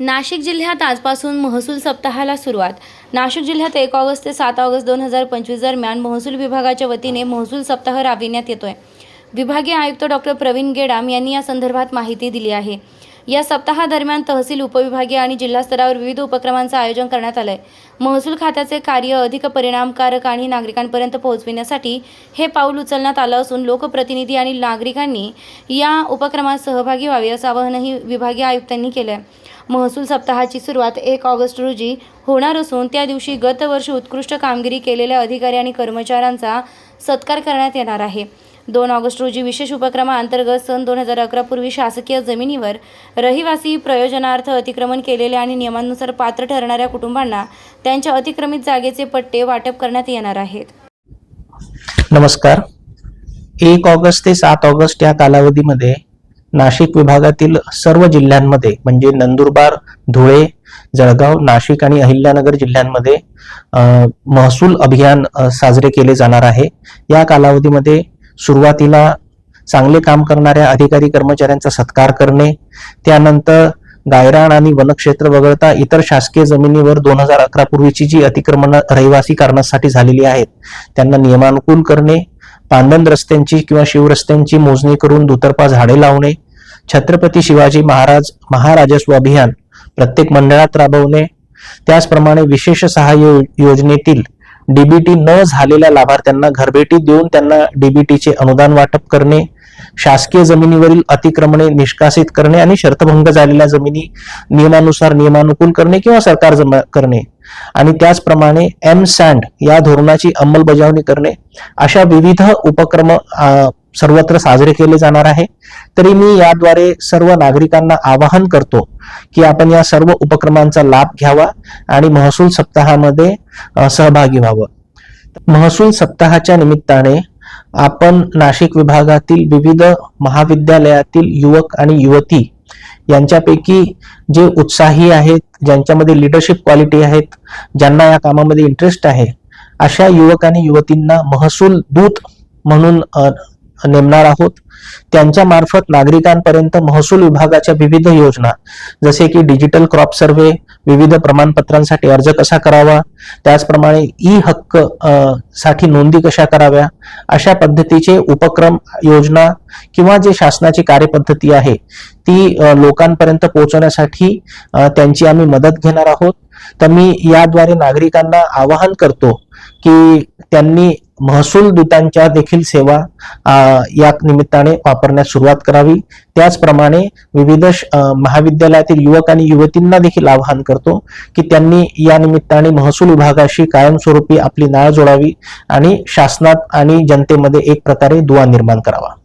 नाशिक जिल्ह्यात आजपासून महसूल सप्ताहाला सुरुवात. नाशिक जिल्ह्यात एक ऑगस्ट ते सात ऑगस्ट दोन हजार पंचवीस दरम्यान महसूल विभागाच्या वतीने महसूल सप्ताह राबविण्यात येतोय. विभागीय आयुक्त डॉक्टर प्रवीण गेडाम यांनी या संदर्भात माहिती दिली आहे. या सप्ताहादरम्यान तहसील उपविभागीय आणि जिल्हा स्तरावर विविध उपक्रमांचं आयोजन करण्यात आलंय. महसूल खात्याचे कार्य अधिक परिणामकारक आणि नागरिकांपर्यंत पोहोचविण्यासाठी हे पाऊल उचलण्यात आलं असून लोकप्रतिनिधी आणि नागरिकांनी या उपक्रमात सहभागी व्हावे असं आवाहनही विभागीय आयुक्तांनी केलं आहे महसूल सप्ताहाची सुरुवात एक ऑगस्ट रोजी होणार असून त्या दिवशी गतवर्षी उत्कृष्ट कामगिरी केलेल्या अधिकारी आणि कर्मचाऱ्यांचा सत्कार करण्यात येणार आहे. दोन ऑगस्ट रोजी विशेष उपक्रमाअंतर्गत सन दोन हजार अकरा पूर्वी शासकीय जमिनीवर रहिवासी प्रयोजनार्थ अतिक्रमण केलेल्या आणि नियमानुसार पात्र ठरणाऱ्या कुटुंबांना त्यांच्या अतिक्रमित जागेचे पट्टे वाटप करण्यात येणार आहेत. नमस्कार. एक ऑगस्ट ते सात ऑगस्ट या कालावधीमध्ये नाशिक विभागातील सर्व जिल्ह्यांमध्ये म्हणजे नंदुरबार धुळे जळगाव नाशिक आणि अहिल्यानगर जिल्ह्यांमध्ये महसूल अभियान साजरे केले जाणार आहे. या कालावधीमध्ये सुरुवातीला चांगले काम करणाऱ्या अधिकारी कर्मचाऱ्यांचा सत्कार करणे त्यानंतर गायरान आणि वनक्षेत्र वगळता इतर शासकीय जमिनीवर दोन हजार अकरा पूर्वीची जी अतिक्रमण रहिवासी कारणासाठी झालेली आहेत त्यांना नियमानुकूल करणे पांदन रस्त्यांची किंवा शिवरस्त्यांची मोजणी करून दुतर्फा झाडे लावणे छत्रपती शिवाजी महाराज महाराजस्व अभियान प्रत्येक मंडळात राबवणे त्याचप्रमाणे विशेष सहाय्य यो- योजनेतील डीबीटी न झालेल्या लाभार्थ्यांना घरभेटी देऊन त्यांना डीबीटीचे अनुदान वाटप करणे शासकीय जमिनीवरील अतिक्रमणे निष्कासित करणे आणि शर्तभंग झालेल्या जमिनी नियमानुसार नियमानुकूल करणे किंवा सरकार जमा करणे. आणि त्याचप्रमाणे एम सँड या धोरणाची अंमलबजावणी करणे. अशा विविध उपक्रम सर्वत्र साजरे केले जाणार आहे. तरी मी याद्वारे सर्व नागरिकांना आवाहन करतो की आपण या सर्व उपक्रमांचा लाभ घ्यावा आणि महसूल सप्ताहामध्ये सहभागी व्हावं. महसूल सप्ताहाच्या निमित्ताने आपण नाशिक विभागातील विविध महाविद्यालयातील युवक आणि युवती यांच्यापैकी जे उत्साही आहेत ज्यांच्यामध्ये लिडरशिप क्वालिटी आहेत ज्यांना या कामामध्ये इंटरेस्ट आहे अशा युवक आणि युवतींना महसूल दूत म्हणून नेमणार आहोत. त्यांच्या मार्फत नागरिकांपर्यंत महसूल विभागाच्या विविध योजना जसे की डिजिटल क्रॉप सर्व्हे विविध प्रमाणपत्रांसाठी अर्ज कसा करावा त्याचप्रमाणे ई हक्कसाठी नोंदी कशा कराव्या अशा पद्धतीचे उपक्रम योजना किंवा जे शासनाची कार्यपद्धती आहे ती लोकांपर्यंत पोहोचवण्यासाठी त्यांची आम्ही मदत घेणार आहोत. तर मी याद्वारे नागरिकांना आवाहन करतो की त्यांनी महसूल दूतांच्या देखील सेवा या निमित्ताने वापरण्यास सुरुवात करावी. त्याचप्रमाणे विविध श- महाविद्यालयातील युवक आणि युवतींना देखील आवाहन करतो की त्यांनी या निमित्ताने महसूल विभागाशी कायमस्वरूपी आपली नाळ जोडावी आणि शासनात आणि जनतेमध्ये एक प्रकारे दुवा निर्माण करावा.